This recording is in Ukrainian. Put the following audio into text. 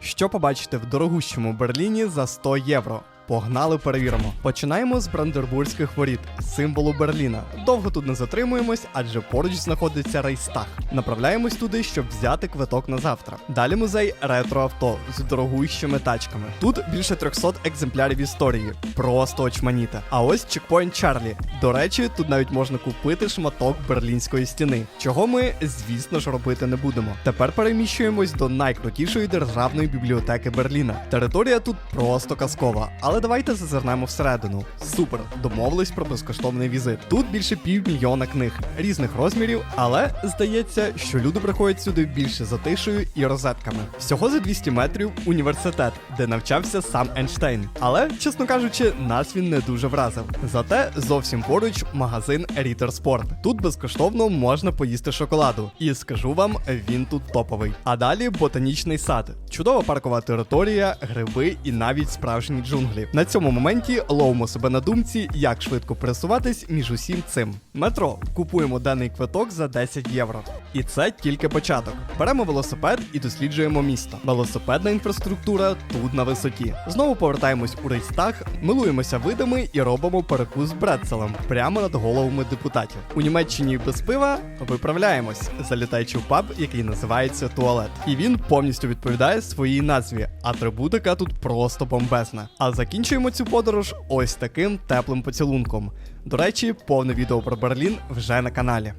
Що побачите в дорогущому Берліні за 100 євро? Погнали, перевіримо. Починаємо з Брандербурзьких воріт, символу Берліна. Довго тут не затримуємось, адже поруч знаходиться Рейстаг. Направляємось туди, щоб взяти квиток на завтра. Далі музей ретроавто з дорогущими тачками. Тут більше 300 екземплярів історії. Просто очманіте. А ось чекпоінт Чарлі. До речі, тут навіть можна купити шматок берлінської стіни, чого ми, звісно ж, робити не будемо. Тепер переміщуємось до найкрутішої державної бібліотеки Берліна. Територія тут просто казкова, але давайте зазирнемо всередину. Супер, домовились про безкоштовний візит. Тут більше півмільйона книг різних розмірів, але здається, що люди приходять сюди більше за тишею і розетками. Всього за 200 метрів університет, де навчався сам Ейнштейн. Але, чесно кажучи, нас він не дуже вразив. Зате зовсім поруч магазин Ritter Sport. Тут безкоштовно можна поїсти шоколаду. І скажу вам, він тут топовий. А далі ботанічний сад, чудова паркова територія, гриби і навіть справжні джунглі. На цьому моменті ловимо себе на думці, як швидко пересуватись між усім цим. Метро купуємо даний квиток за 10 євро. І це тільки початок. Беремо велосипед і досліджуємо місто. Велосипедна інфраструктура тут на висоті. Знову повертаємось у рейстаг, милуємося видами і робимо перекус брецелем прямо над головами депутатів. У Німеччині без пива виправляємось, залітаючи в паб, який називається туалет. І він повністю відповідає своїй назві. Атрибутика тут просто бомбезна. А закінчуємо цю подорож ось таким теплим поцілунком. До речі, повне відео про Берлін вже на каналі.